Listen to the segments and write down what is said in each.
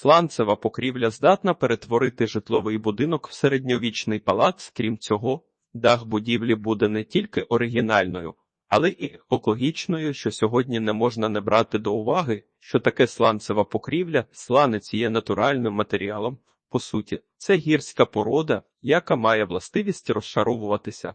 Сланцева покрівля здатна перетворити житловий будинок в середньовічний палац. Крім цього, дах будівлі буде не тільки оригінальною, але і екологічною, що сьогодні не можна не брати до уваги, що таке сланцева покрівля, сланець є натуральним матеріалом. По суті, це гірська порода, яка має властивість розшаровуватися.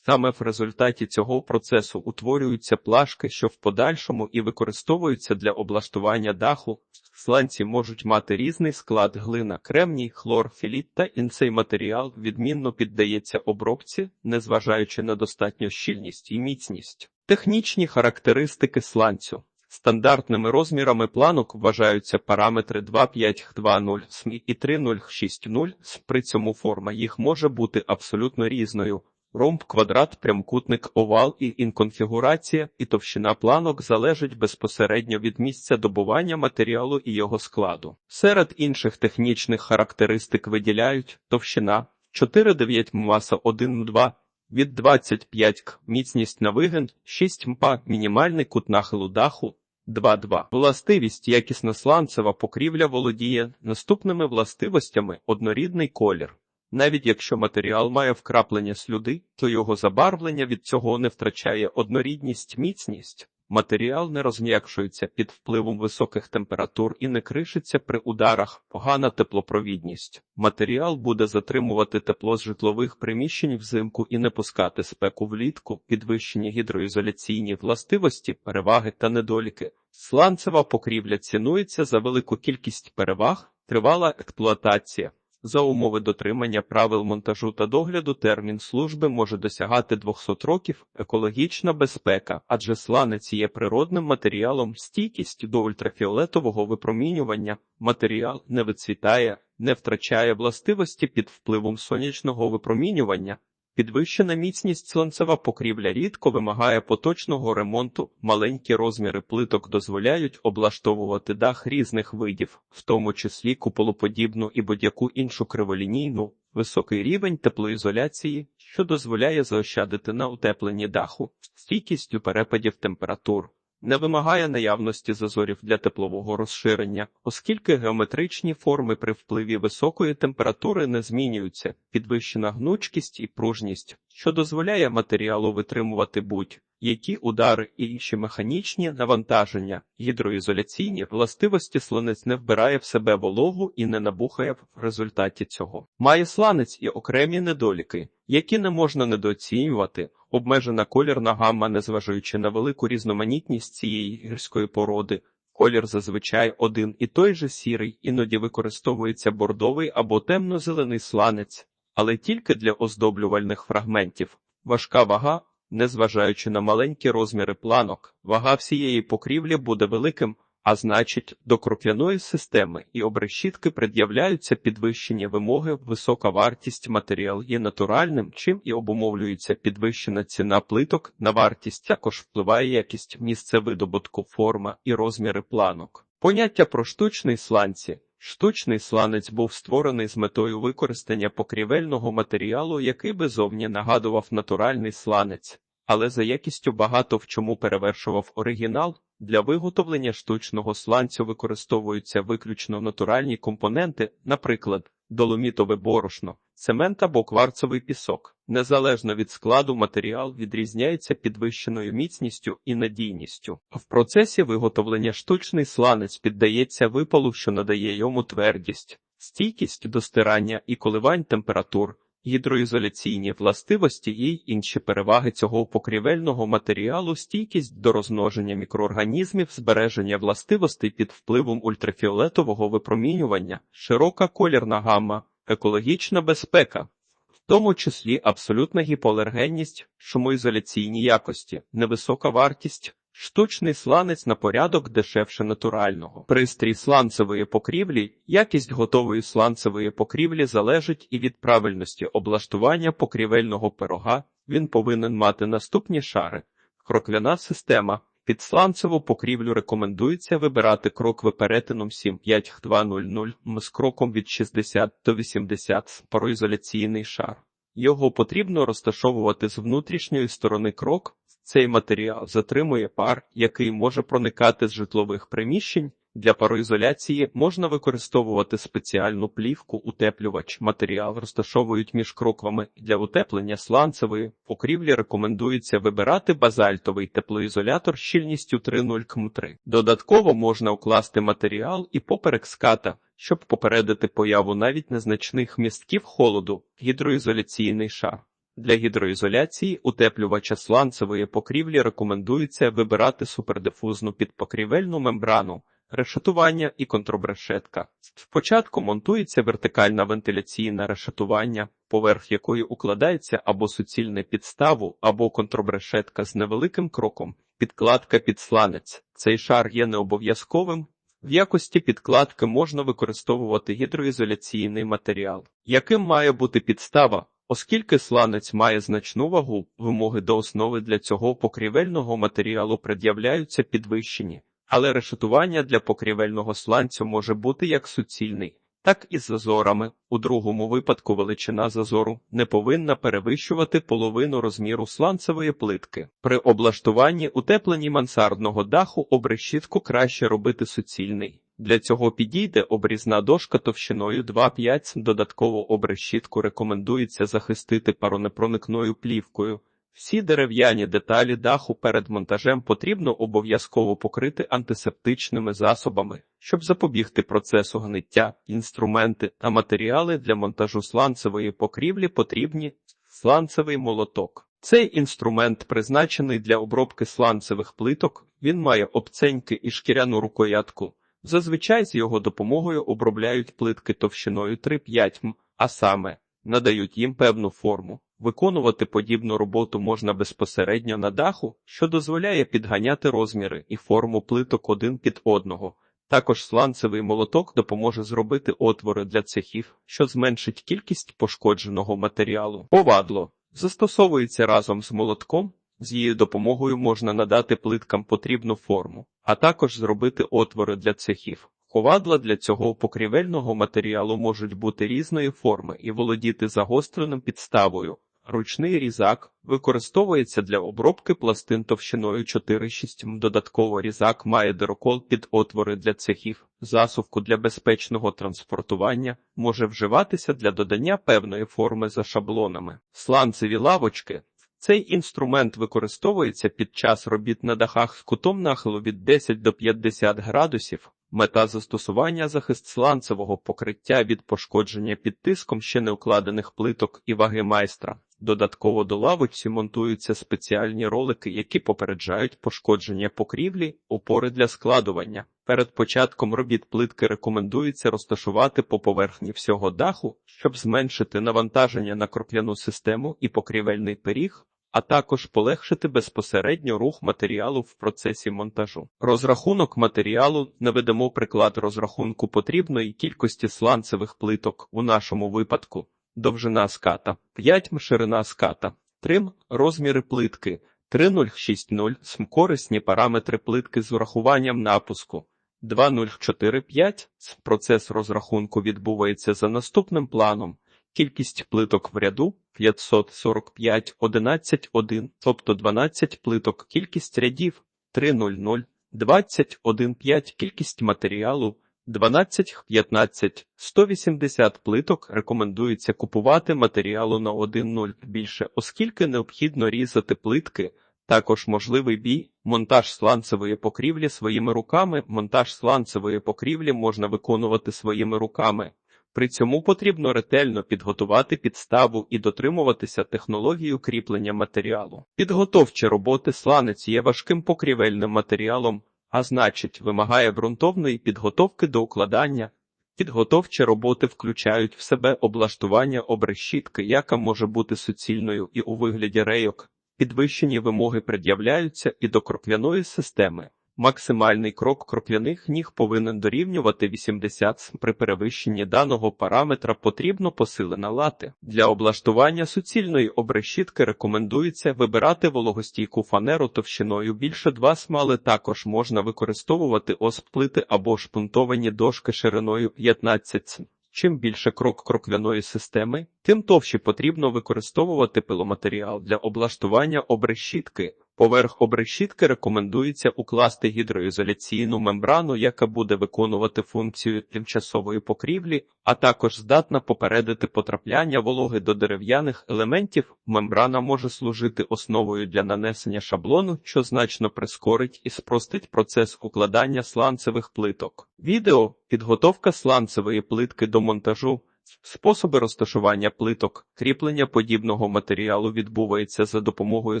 Саме в результаті цього процесу утворюються плашки, що в подальшому і використовуються для облаштування даху. Сланці можуть мати різний склад глина, кремній, хлор, філіт та інцей матеріал відмінно піддається обробці, незважаючи на достатню щільність і міцність. Технічні характеристики сланцю. Стандартними розмірами планок вважаються параметри 2.5.2.0 СМІ і 3.0.6.0. При цьому форма їх може бути абсолютно різною. Ромб, квадрат, прямокутник, овал і інконфігурація, і товщина планок залежить безпосередньо від місця добування матеріалу і його складу. Серед інших технічних характеристик виділяють товщина 4,9 м, маса 1,2 від 25 к, міцність на вигин 6 МПа, мінімальний кут нахилу даху 2,2. Властивість якісна сланцева покрівля володіє наступними властивостями однорідний колір. Навіть якщо матеріал має вкраплення слюди, то його забарвлення від цього не втрачає однорідність, міцність. Матеріал не розм'якшується під впливом високих температур і не кришиться при ударах, погана теплопровідність. Матеріал буде затримувати тепло з житлових приміщень взимку і не пускати спеку влітку, підвищені гідроізоляційні властивості, переваги та недоліки. Сланцева покрівля цінується за велику кількість переваг, тривала експлуатація. За умови дотримання правил монтажу та догляду термін служби може досягати 200 років, екологічна безпека, адже сланець є природним матеріалом, стійкість до ультрафіолетового випромінювання, матеріал не вицвітає, не втрачає властивості під впливом сонячного випромінювання. Підвищена міцність сонцева покрівля рідко вимагає поточного ремонту, маленькі розміри плиток дозволяють облаштовувати дах різних видів, в тому числі куполоподібну і будь-яку іншу криволінійну, високий рівень теплоізоляції, що дозволяє заощадити на утепленні даху, стійкістю перепадів температур. Не вимагає наявності зазорів для теплового розширення, оскільки геометричні форми при впливі високої температури не змінюються, підвищена гнучкість і пружність, що дозволяє матеріалу витримувати будь-які удари і інші механічні навантаження, гідроізоляційні властивості сланець не вбирає в себе вологу і не набухає в результаті цього. Має сланець і окремі недоліки, які не можна недооцінювати. Обмежена колірна гамма, незважаючи на велику різноманітність цієї гірської породи, колір зазвичай один і той же сірий, іноді використовується бордовий або темно-зелений сланець, але тільки для оздоблювальних фрагментів. Важка вага, незважаючи на маленькі розміри планок, вага всієї покрівлі буде великим. А значить, до крокляної системи і обрешітки пред'являються підвищені вимоги, висока вартість матеріал є натуральним, чим і обумовлюється підвищена ціна плиток на вартість, також впливає якість місце видобутку, форма і розміри планок. Поняття про штучний сланці. Штучний сланець був створений з метою використання покрівельного матеріалу, який би зовні нагадував натуральний сланець, але за якістю багато в чому перевершував оригінал. Для виготовлення штучного сланцю використовуються виключно натуральні компоненти, наприклад, доломітове борошно, цемент або кварцовий пісок. Незалежно від складу матеріал відрізняється підвищеною міцністю і надійністю. В процесі виготовлення штучний сланець піддається випалу, що надає йому твердість, стійкість до стирання і коливань температур. Гідроізоляційні властивості і інші переваги цього покрівельного матеріалу, стійкість до розмноження мікроорганізмів, збереження властивостей під впливом ультрафіолетового випромінювання, широка колірна гамма, екологічна безпека, в тому числі абсолютна гіпоалергенність, шумоізоляційні якості, невисока вартість. Штучний сланець на порядок дешевше натурального. Пристрій сланцевої покрівлі, якість готової сланцевої покрівлі залежить і від правильності облаштування покрівельного пирога. Він повинен мати наступні шари. Крокляна система. Під сланцеву покрівлю рекомендується вибирати крокви перетином 75200 з кроком від 60 до 80 пароізоляційний шар. Його потрібно розташовувати з внутрішньої сторони крок. Цей матеріал затримує пар, який може проникати з житлових приміщень Для пароізоляції можна використовувати спеціальну плівку, утеплювач. Матеріал розташовують між кроквами. Для утеплення сланцевої покрівлі рекомендується вибирати базальтовий теплоізолятор щільністю 3,0 км3. Додатково можна укласти матеріал і поперек ската, щоб попередити появу навіть незначних містків холоду, гідроізоляційний шар. Для гідроізоляції утеплювача сланцевої покрівлі рекомендується вибирати супердифузну підпокрівельну мембрану, решетування і контрбрешетка. Спочатку монтується вертикальна вентиляційна решетування, поверх якої укладається або суцільне підставу, або контрбрешетка з невеликим кроком, підкладка під сланець. Цей шар є необов'язковим. В якості підкладки можна використовувати гідроізоляційний матеріал, яким має бути підстава. Оскільки сланець має значну вагу, вимоги до основи для цього покрівельного матеріалу пред'являються підвищені, але решетування для покрівельного сланцю може бути як суцільний, так і з зазорами. У другому випадку величина зазору не повинна перевищувати половину розміру сланцевої плитки. При облаштуванні утепленні мансардного даху обрешітку краще робити суцільний. Для цього підійде обрізна дошка товщиною 2,5 Додатково обрешітку рекомендується захистити паронепроникною плівкою. Всі дерев'яні деталі даху перед монтажем потрібно обов'язково покрити антисептичними засобами, щоб запобігти процесу гниття, інструменти та матеріали для монтажу сланцевої покрівлі потрібні сланцевий молоток. Цей інструмент призначений для обробки сланцевих плиток, він має обценьки і шкіряну рукоятку. Зазвичай з його допомогою обробляють плитки товщиною 3-5 м, а саме надають їм певну форму. Виконувати подібну роботу можна безпосередньо на даху, що дозволяє підганяти розміри і форму плиток один під одного. Також сланцевий молоток допоможе зробити отвори для цехів, що зменшить кількість пошкодженого матеріалу. Повадло застосовується разом з молотком, з її допомогою можна надати плиткам потрібну форму, а також зробити отвори для цехів. Ковадла для цього покрівельного матеріалу можуть бути різної форми і володіти загостреним підставою. Ручний різак використовується для обробки пластин товщиною 4-6 м. Додатково різак має дирокол під отвори для цехів. Засувку для безпечного транспортування може вживатися для додання певної форми за шаблонами. Сланцеві лавочки цей інструмент використовується під час робіт на дахах з кутом нахилу від 10 до 50 градусів. Мета застосування захист сланцевого покриття від пошкодження під тиском ще не укладених плиток і ваги майстра. Додатково до лавочці монтуються спеціальні ролики, які попереджають пошкодження покрівлі, опори для складування. Перед початком робіт плитки рекомендується розташувати по поверхні всього даху, щоб зменшити навантаження на кроп'яну систему і покрівельний пиріг, а також полегшити безпосередньо рух матеріалу в процесі монтажу. Розрахунок матеріалу наведемо приклад розрахунку потрібної кількості сланцевих плиток у нашому випадку. Довжина ската 5 м ширина ската, 3 м розміри плитки 3060 см корисні параметри плитки з урахуванням напуску 2045 Процес розрахунку відбувається за наступним планом. Кількість плиток в ряду 545 11 1, тобто 12 плиток, кількість рядів 300 21 5, кількість матеріалу 12-15, 180 плиток рекомендується купувати матеріалу на 1-0 більше, оскільки необхідно різати плитки. Також можливий бій, монтаж сланцевої покрівлі своїми руками. Монтаж сланцевої покрівлі можна виконувати своїми руками. При цьому потрібно ретельно підготувати підставу і дотримуватися технології кріплення матеріалу. Підготовчі роботи сланець є важким покрівельним матеріалом, а значить, вимагає ґрунтовної підготовки до укладання. Підготовчі роботи включають в себе облаштування обрешітки, яка може бути суцільною і у вигляді рейок. Підвищені вимоги пред'являються і до кроквяної системи. Максимальний крок крокляних ніг повинен дорівнювати 80 см. При перевищенні даного параметра потрібно посилена лати. Для облаштування суцільної обрешітки рекомендується вибирати вологостійку фанеру товщиною більше 2 см, але також можна використовувати осплити або шпунтовані дошки шириною 15 см. Чим більше крок кроквяної системи, тим товще потрібно використовувати пиломатеріал для облаштування обрешітки. Поверх обрешітки рекомендується укласти гідроізоляційну мембрану, яка буде виконувати функцію тимчасової покрівлі, а також здатна попередити потрапляння вологи до дерев'яних елементів. Мембрана може служити основою для нанесення шаблону, що значно прискорить і спростить процес укладання сланцевих плиток. Відео підготовка сланцевої плитки до монтажу. Способи розташування плиток, кріплення подібного матеріалу відбувається за допомогою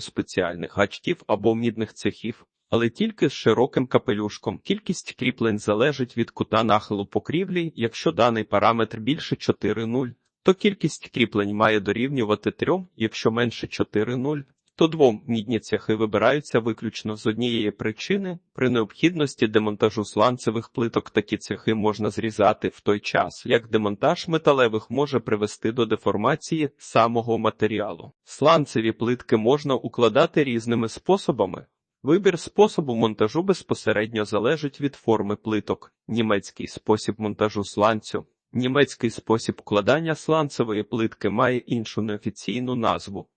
спеціальних гачків або мідних цехів, але тільки з широким капелюшком. Кількість кріплень залежить від кута нахилу покрівлі. Якщо даний параметр більше 4,0, то кількість кріплень має дорівнювати 3, якщо менше 4,0, то двом мідні цехи вибираються виключно з однієї причини. При необхідності демонтажу сланцевих плиток такі цехи можна зрізати в той час, як демонтаж металевих може привести до деформації самого матеріалу. Сланцеві плитки можна укладати різними способами. Вибір способу монтажу безпосередньо залежить від форми плиток. Німецький спосіб монтажу сланцю. Німецький спосіб укладання сланцевої плитки має іншу неофіційну назву.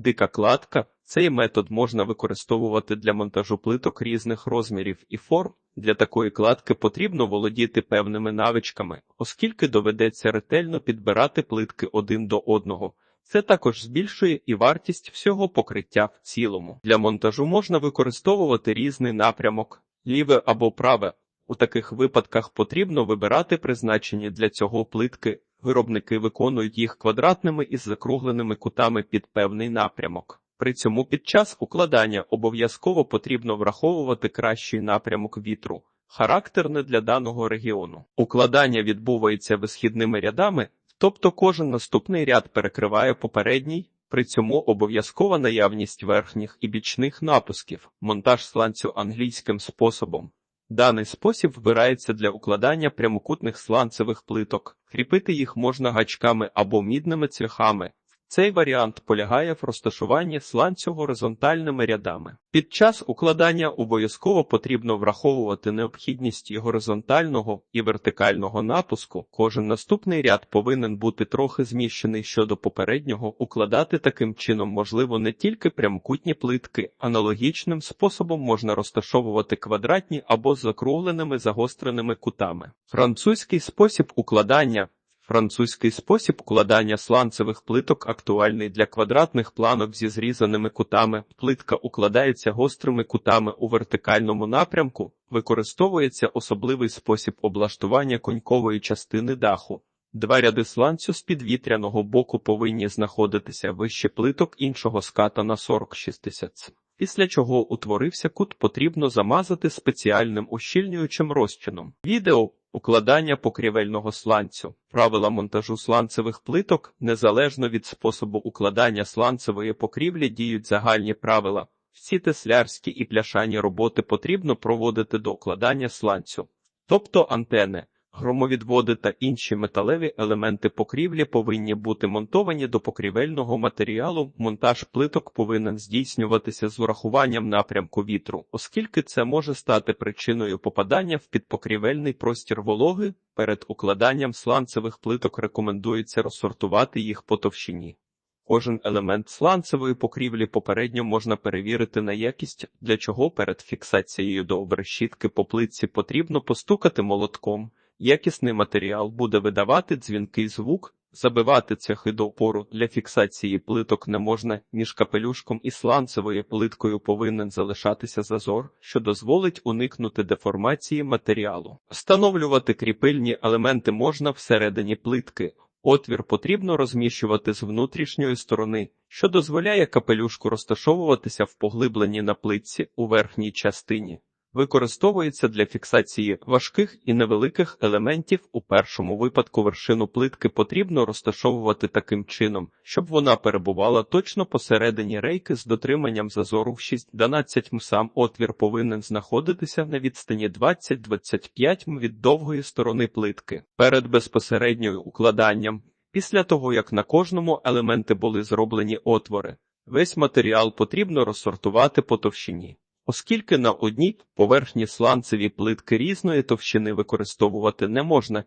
Дика кладка. Цей метод можна використовувати для монтажу плиток різних розмірів і форм. Для такої кладки потрібно володіти певними навичками, оскільки доведеться ретельно підбирати плитки один до одного. Це також збільшує і вартість всього покриття в цілому. Для монтажу можна використовувати різний напрямок, ліве або праве. У таких випадках потрібно вибирати призначені для цього плитки. Виробники виконують їх квадратними із закругленими кутами під певний напрямок. При цьому під час укладання обов'язково потрібно враховувати кращий напрямок вітру, характерне для даного регіону. Укладання відбувається висхідними рядами, тобто кожен наступний ряд перекриває попередній. При цьому обов'язкова наявність верхніх і бічних напусків, монтаж сланцю англійським способом. Даний спосіб вбирається для укладання прямокутних сланцевих плиток. Кріпити їх можна гачками або мідними цвяхами. Цей варіант полягає в розташуванні сланцю горизонтальними рядами. Під час укладання обов'язково потрібно враховувати необхідність і горизонтального і вертикального напуску. Кожен наступний ряд повинен бути трохи зміщений щодо попереднього. Укладати таким чином можливо не тільки прямокутні плитки, аналогічним способом можна розташовувати квадратні або закругленими загостреними кутами. Французький спосіб укладання Французький спосіб укладання сланцевих плиток актуальний для квадратних планок зі зрізаними кутами. Плитка укладається гострими кутами у вертикальному напрямку, використовується особливий спосіб облаштування конькової частини даху. Два ряди сланцю з підвітряного боку повинні знаходитися вище плиток іншого ската на 40-60 Після чого утворився кут, потрібно замазати спеціальним ущільнюючим розчином. Відео Укладання покрівельного сланцю. Правила монтажу сланцевих плиток незалежно від способу укладання сланцевої покрівлі діють загальні правила. Всі теслярські і пляшані роботи потрібно проводити до укладання сланцю, тобто антени. Громовідводи та інші металеві елементи покрівлі повинні бути монтовані до покрівельного матеріалу. Монтаж плиток повинен здійснюватися з урахуванням напрямку вітру, оскільки це може стати причиною попадання в підпокрівельний простір вологи. Перед укладанням сланцевих плиток рекомендується розсортувати їх по товщині. Кожен елемент сланцевої покрівлі попередньо можна перевірити на якість, для чого перед фіксацією до обрешітки по плитці потрібно постукати молотком. Якісний матеріал буде видавати дзвінкий звук, забивати цехи до опору для фіксації плиток не можна, між капелюшком і сланцевою плиткою повинен залишатися зазор, що дозволить уникнути деформації матеріалу. Встановлювати кріпильні елементи можна всередині плитки. Отвір потрібно розміщувати з внутрішньої сторони, що дозволяє капелюшку розташовуватися в поглибленні на плитці у верхній частині. Використовується для фіксації важких і невеликих елементів. У першому випадку вершину плитки потрібно розташовувати таким чином, щоб вона перебувала точно посередині рейки з дотриманням зазору в 6-12 м. Сам отвір повинен знаходитися на відстані 20-25 м від довгої сторони плитки перед безпосередньою укладанням. Після того, як на кожному елементи були зроблені отвори, весь матеріал потрібно розсортувати по товщині. Оскільки на одній поверхні сланцеві плитки різної товщини використовувати не можна,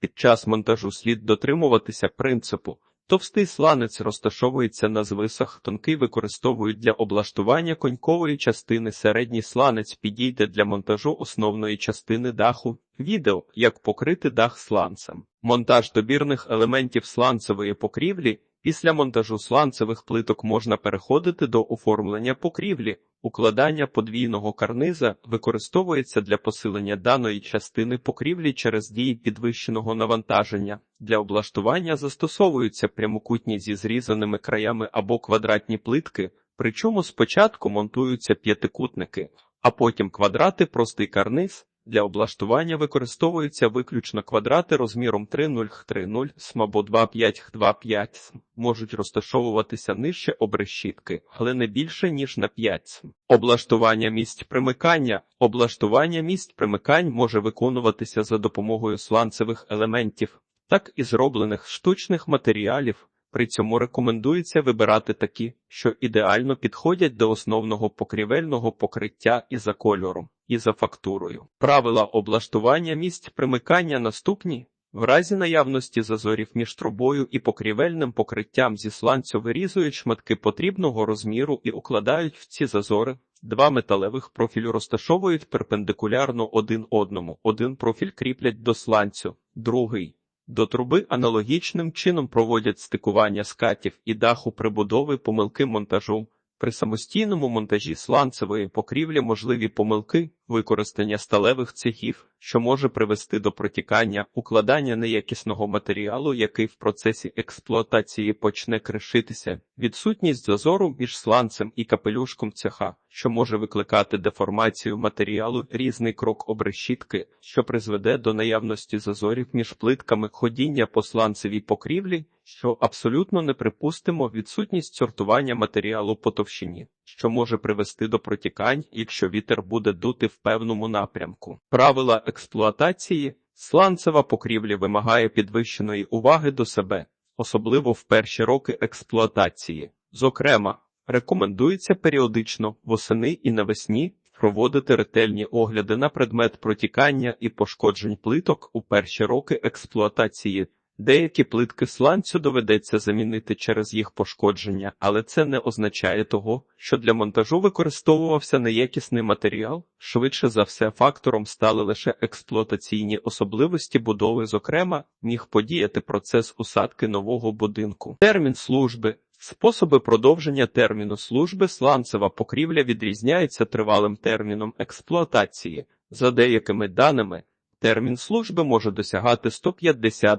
під час монтажу слід дотримуватися принципу Товстий сланець розташовується на звисах, тонкий використовують для облаштування конькової частини. Середній сланець підійде для монтажу основної частини даху. Відео як покрити дах сланцем. Монтаж добірних елементів сланцевої покрівлі. Після монтажу сланцевих плиток можна переходити до оформлення покрівлі. Укладання подвійного карниза використовується для посилення даної частини покрівлі через дії підвищеного навантаження. Для облаштування застосовуються прямокутні зі зрізаними краями або квадратні плитки, причому спочатку монтуються п'ятикутники, а потім квадрати простий карниз. Для облаштування використовуються виключно квадрати розміром 3,0х30 см або 2,5-2,5 см. Можуть розташовуватися нижче обрешітки, але не більше, ніж на 5 см. Облаштування місць примикання. Облаштування місць примикань може виконуватися за допомогою сланцевих елементів, так і зроблених штучних матеріалів. При цьому рекомендується вибирати такі, що ідеально підходять до основного покрівельного покриття і за кольором, і за фактурою. Правила облаштування місць примикання наступні. В разі наявності зазорів між трубою і покрівельним покриттям зі сланцю вирізують шматки потрібного розміру і укладають в ці зазори. Два металевих профілю розташовують перпендикулярно один одному. Один профіль кріплять до сланцю, другий до труби аналогічним чином проводять стикування скатів і даху прибудови помилки монтажу. При самостійному монтажі сланцевої покрівлі можливі помилки, використання сталевих цехів, що може привести до протікання, укладання неякісного матеріалу, який в процесі експлуатації почне кришитися, відсутність зазору між сланцем і капелюшком цеха, що може викликати деформацію матеріалу, різний крок обрешітки, що призведе до наявності зазорів між плитками ходіння по сланцевій покрівлі, що абсолютно неприпустимо відсутність сортування матеріалу по товщині, що може привести до протікань, якщо вітер буде дути в певному напрямку. Правила експлуатації сланцева покрівля вимагає підвищеної уваги до себе, особливо в перші роки експлуатації. Зокрема, рекомендується періодично восени і навесні проводити ретельні огляди на предмет протікання і пошкоджень плиток у перші роки експлуатації. Деякі плитки сланцю доведеться замінити через їх пошкодження, але це не означає того, що для монтажу використовувався неякісний матеріал. Швидше за все, фактором стали лише експлуатаційні особливості будови, зокрема, міг подіяти процес усадки нового будинку. Термін служби. Способи продовження терміну служби сланцева покрівля відрізняється тривалим терміном експлуатації. За деякими даними, Термін служби може досягати 150-200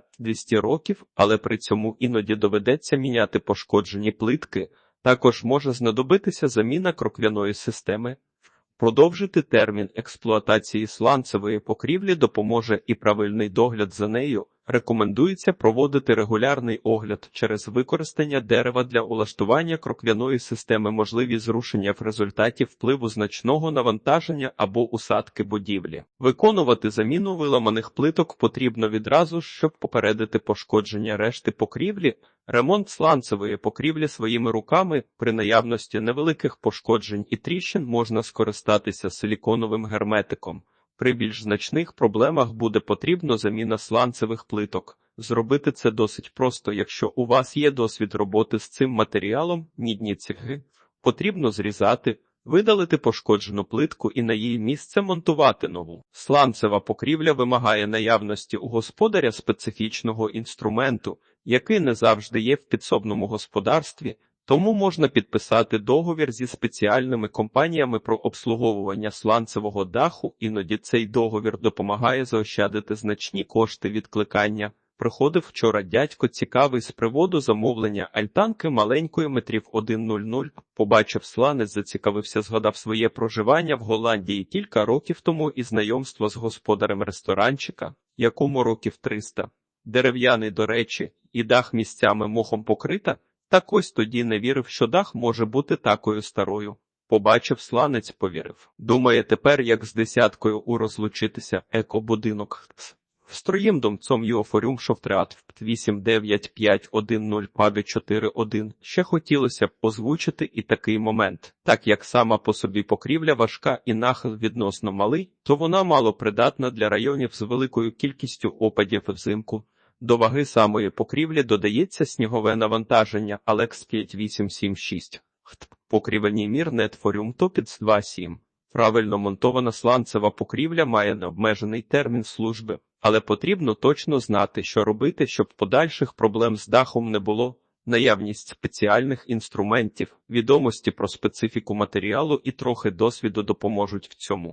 років, але при цьому іноді доведеться міняти пошкоджені плитки. Також може знадобитися заміна кроквяної системи. Продовжити термін експлуатації сланцевої покрівлі допоможе і правильний догляд за нею. Рекомендується проводити регулярний огляд через використання дерева для улаштування кроквяної системи, можливі зрушення в результаті впливу значного навантаження або усадки будівлі. Виконувати заміну виламаних плиток потрібно відразу, щоб попередити пошкодження решти покрівлі. Ремонт сланцевої покрівлі своїми руками при наявності невеликих пошкоджень і тріщин можна скористатися силіконовим герметиком. При більш значних проблемах буде потрібно заміна сланцевих плиток. Зробити це досить просто, якщо у вас є досвід роботи з цим матеріалом, мідні цехи, потрібно зрізати, видалити пошкоджену плитку і на її місце монтувати нову. Сланцева покрівля вимагає наявності у господаря специфічного інструменту, який не завжди є в підсобному господарстві. Тому можна підписати договір зі спеціальними компаніями про обслуговування сланцевого даху, іноді цей договір допомагає заощадити значні кошти відкликання. Приходив вчора дядько цікавий з приводу замовлення альтанки маленької метрів 1.00. Побачив сланець, зацікавився, згадав своє проживання в Голландії кілька років тому і знайомство з господарем ресторанчика, якому років 300. Дерев'яний, до речі, і дах місцями мохом покрита. Так ось тоді не вірив, що дах може бути такою старою. Побачив сланець, повірив. Думає, тепер як з десяткою у розлучитися екобудинок. Встроїм домцом Юофорюм Шовтреат 89510 пабі 41. Ще хотілося б озвучити і такий момент. Так як сама по собі покрівля важка і нахил відносно малий, то вона мало придатна для районів з великою кількістю опадів взимку. До ваги самої покрівлі додається снігове навантаження Alex 5876. Хт. Покрівельний мір Netforium Topics 2.7. Правильно монтована сланцева покрівля має необмежений термін служби, але потрібно точно знати, що робити, щоб подальших проблем з дахом не було. Наявність спеціальних інструментів, відомості про специфіку матеріалу і трохи досвіду допоможуть в цьому.